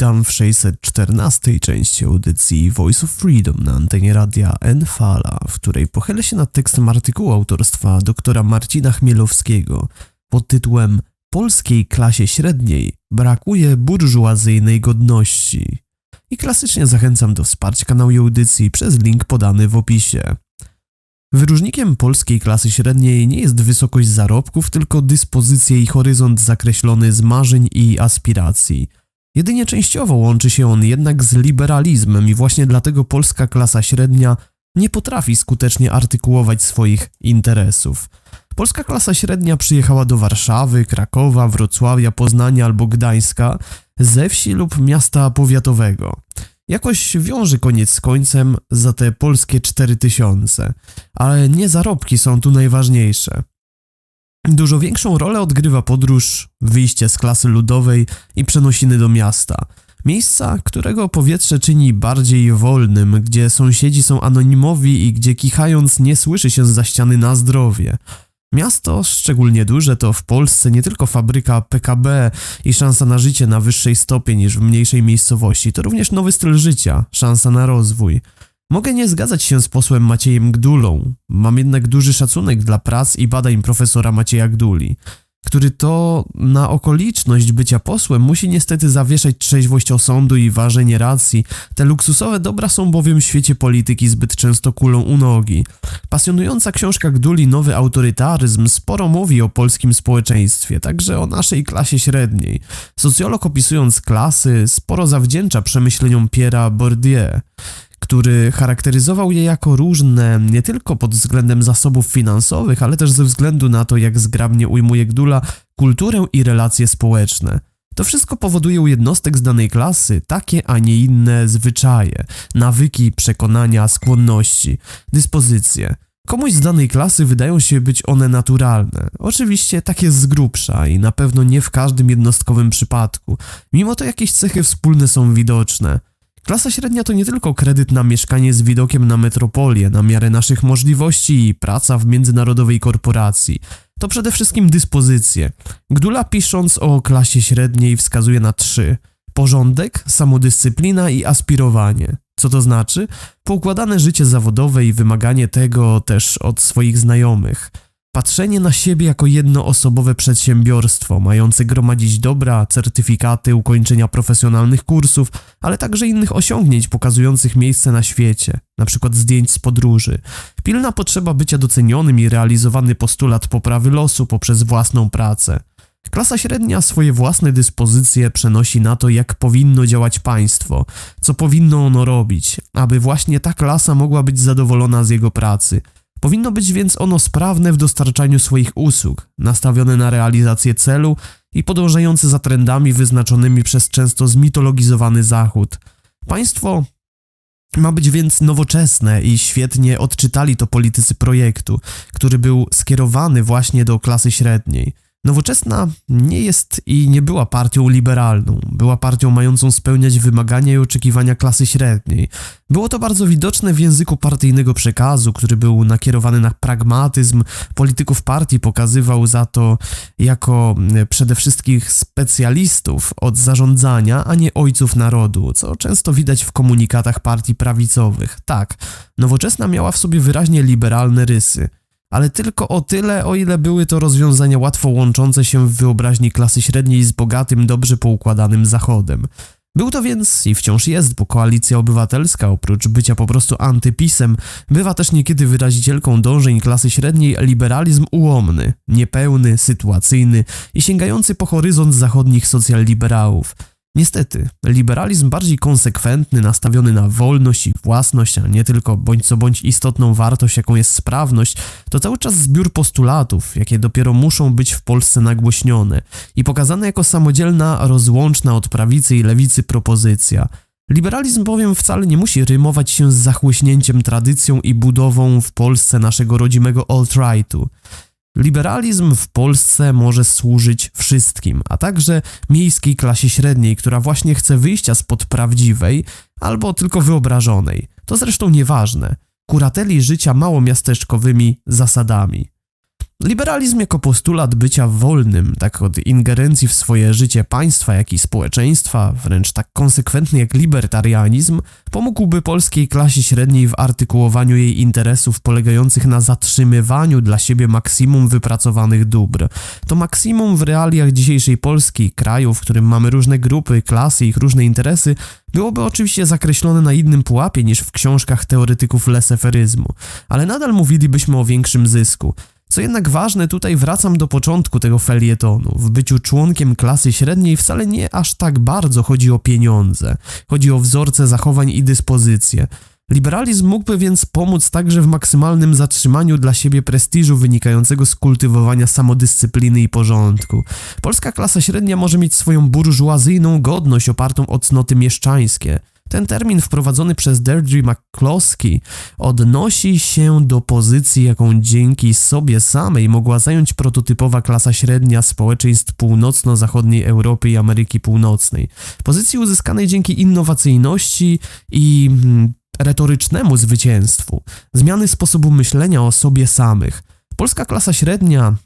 Witam w 614 części audycji Voice of Freedom na antenie radia Enfala, w której pochylę się nad tekstem artykułu autorstwa doktora Marcina Chmielowskiego pod tytułem Polskiej klasie średniej brakuje burżuazyjnej godności. I klasycznie zachęcam do wsparcia kanału i audycji przez link podany w opisie. Wyróżnikiem polskiej klasy średniej nie jest wysokość zarobków, tylko dyspozycje i horyzont zakreślony z marzeń i aspiracji. Jedynie częściowo łączy się on jednak z liberalizmem i właśnie dlatego polska klasa średnia nie potrafi skutecznie artykułować swoich interesów. Polska klasa średnia przyjechała do Warszawy, Krakowa, Wrocławia, Poznania albo Gdańska ze wsi lub miasta powiatowego. Jakoś wiąże koniec z końcem za te polskie 4000, ale nie zarobki są tu najważniejsze. Dużo większą rolę odgrywa podróż, wyjście z klasy ludowej i przenosiny do miasta. Miejsca, którego powietrze czyni bardziej wolnym, gdzie sąsiedzi są anonimowi i gdzie kichając nie słyszy się za ściany na zdrowie. Miasto, szczególnie duże, to w Polsce nie tylko fabryka PKB i szansa na życie na wyższej stopie niż w mniejszej miejscowości, to również nowy styl życia, szansa na rozwój. Mogę nie zgadzać się z posłem Maciejem Gdulą, mam jednak duży szacunek dla prac i badań profesora Macieja Gduli, który to na okoliczność bycia posłem musi niestety zawieszać trzeźwość osądu i ważenie racji. Te luksusowe dobra są bowiem w świecie polityki zbyt często kulą u nogi. Pasjonująca książka Gduli Nowy autorytaryzm sporo mówi o polskim społeczeństwie, także o naszej klasie średniej. Socjolog opisując klasy sporo zawdzięcza przemyśleniom Pierre'a Bourdieu który charakteryzował je jako różne nie tylko pod względem zasobów finansowych, ale też ze względu na to, jak zgrabnie ujmuje Gdula kulturę i relacje społeczne. To wszystko powoduje u jednostek z danej klasy takie, a nie inne zwyczaje, nawyki, przekonania, skłonności, dyspozycje. Komuś z danej klasy wydają się być one naturalne. Oczywiście tak jest z grubsza i na pewno nie w każdym jednostkowym przypadku. Mimo to jakieś cechy wspólne są widoczne. Klasa średnia to nie tylko kredyt na mieszkanie z widokiem na metropolię, na miarę naszych możliwości i praca w międzynarodowej korporacji. To przede wszystkim dyspozycje. Gdula pisząc o klasie średniej wskazuje na trzy. Porządek, samodyscyplina i aspirowanie. Co to znaczy? Poukładane życie zawodowe i wymaganie tego też od swoich znajomych. Patrzenie na siebie jako jednoosobowe przedsiębiorstwo, mające gromadzić dobra, certyfikaty ukończenia profesjonalnych kursów, ale także innych osiągnięć pokazujących miejsce na świecie, np. zdjęć z podróży. Pilna potrzeba bycia docenionym i realizowany postulat poprawy losu poprzez własną pracę. Klasa średnia swoje własne dyspozycje przenosi na to, jak powinno działać państwo, co powinno ono robić, aby właśnie ta klasa mogła być zadowolona z jego pracy – Powinno być więc ono sprawne w dostarczaniu swoich usług, nastawione na realizację celu i podążające za trendami wyznaczonymi przez często zmitologizowany Zachód. Państwo ma być więc nowoczesne i świetnie odczytali to politycy projektu, który był skierowany właśnie do klasy średniej. Nowoczesna nie jest i nie była partią liberalną, była partią mającą spełniać wymagania i oczekiwania klasy średniej. Było to bardzo widoczne w języku partyjnego przekazu, który był nakierowany na pragmatyzm. Polityków partii pokazywał za to jako mm, przede wszystkim specjalistów od zarządzania, a nie ojców narodu, co często widać w komunikatach partii prawicowych. Tak, nowoczesna miała w sobie wyraźnie liberalne rysy ale tylko o tyle, o ile były to rozwiązania łatwo łączące się w wyobraźni klasy średniej z bogatym, dobrze poukładanym Zachodem. Był to więc i wciąż jest, bo koalicja obywatelska, oprócz bycia po prostu antypisem, bywa też niekiedy wyrazicielką dążeń klasy średniej liberalizm ułomny, niepełny, sytuacyjny i sięgający po horyzont zachodnich socjalliberałów. Niestety, liberalizm bardziej konsekwentny, nastawiony na wolność i własność, a nie tylko bądź co bądź istotną wartość, jaką jest sprawność, to cały czas zbiór postulatów, jakie dopiero muszą być w Polsce nagłośnione i pokazane jako samodzielna, rozłączna od prawicy i lewicy propozycja. Liberalizm bowiem wcale nie musi rymować się z zachłyśnięciem tradycją i budową w Polsce naszego rodzimego alt-rightu. Liberalizm w Polsce może służyć wszystkim, a także miejskiej klasie średniej, która właśnie chce wyjścia spod prawdziwej albo tylko wyobrażonej. To zresztą nieważne. Kurateli życia małomiasteczkowymi zasadami. Liberalizm jako postulat bycia wolnym, tak od ingerencji w swoje życie państwa, jak i społeczeństwa, wręcz tak konsekwentny jak libertarianizm, pomógłby polskiej klasie średniej w artykułowaniu jej interesów polegających na zatrzymywaniu dla siebie maksimum wypracowanych dóbr. To maksimum w realiach dzisiejszej Polski, kraju, w którym mamy różne grupy, klasy, ich różne interesy, byłoby oczywiście zakreślone na innym pułapie niż w książkach teoretyków leseferyzmu, ale nadal mówilibyśmy o większym zysku. Co jednak ważne, tutaj wracam do początku tego felietonu. W byciu członkiem klasy średniej wcale nie aż tak bardzo chodzi o pieniądze. Chodzi o wzorce zachowań i dyspozycje. Liberalizm mógłby więc pomóc także w maksymalnym zatrzymaniu dla siebie prestiżu wynikającego z kultywowania samodyscypliny i porządku. Polska klasa średnia może mieć swoją burżuazyjną godność opartą o cnoty mieszczańskie. Ten termin wprowadzony przez Deirdre McCloskey odnosi się do pozycji, jaką dzięki sobie samej mogła zająć prototypowa klasa średnia społeczeństw północno-zachodniej Europy i Ameryki Północnej. Pozycji uzyskanej dzięki innowacyjności i mm, retorycznemu zwycięstwu, zmiany sposobu myślenia o sobie samych. Polska klasa średnia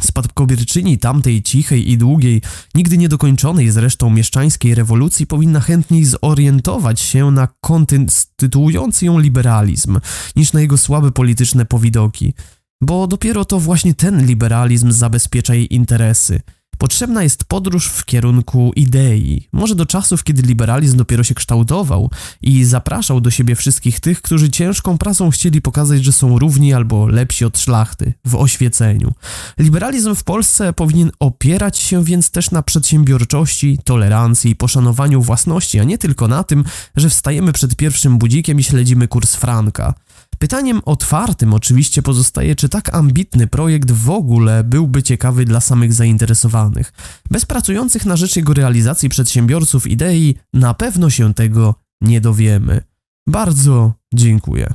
Spadkobierczyni tamtej cichej i długiej, nigdy niedokończonej zresztą mieszczańskiej rewolucji powinna chętniej zorientować się na konstytuujący ją liberalizm, niż na jego słabe polityczne powidoki, bo dopiero to właśnie ten liberalizm zabezpiecza jej interesy – Potrzebna jest podróż w kierunku idei, może do czasów, kiedy liberalizm dopiero się kształtował i zapraszał do siebie wszystkich tych, którzy ciężką pracą chcieli pokazać, że są równi albo lepsi od szlachty w oświeceniu. Liberalizm w Polsce powinien opierać się więc też na przedsiębiorczości, tolerancji i poszanowaniu własności, a nie tylko na tym, że wstajemy przed pierwszym budzikiem i śledzimy kurs franka. Pytaniem otwartym oczywiście pozostaje, czy tak ambitny projekt w ogóle byłby ciekawy dla samych zainteresowanych. Bez pracujących na rzecz jego realizacji przedsiębiorców idei na pewno się tego nie dowiemy. Bardzo dziękuję.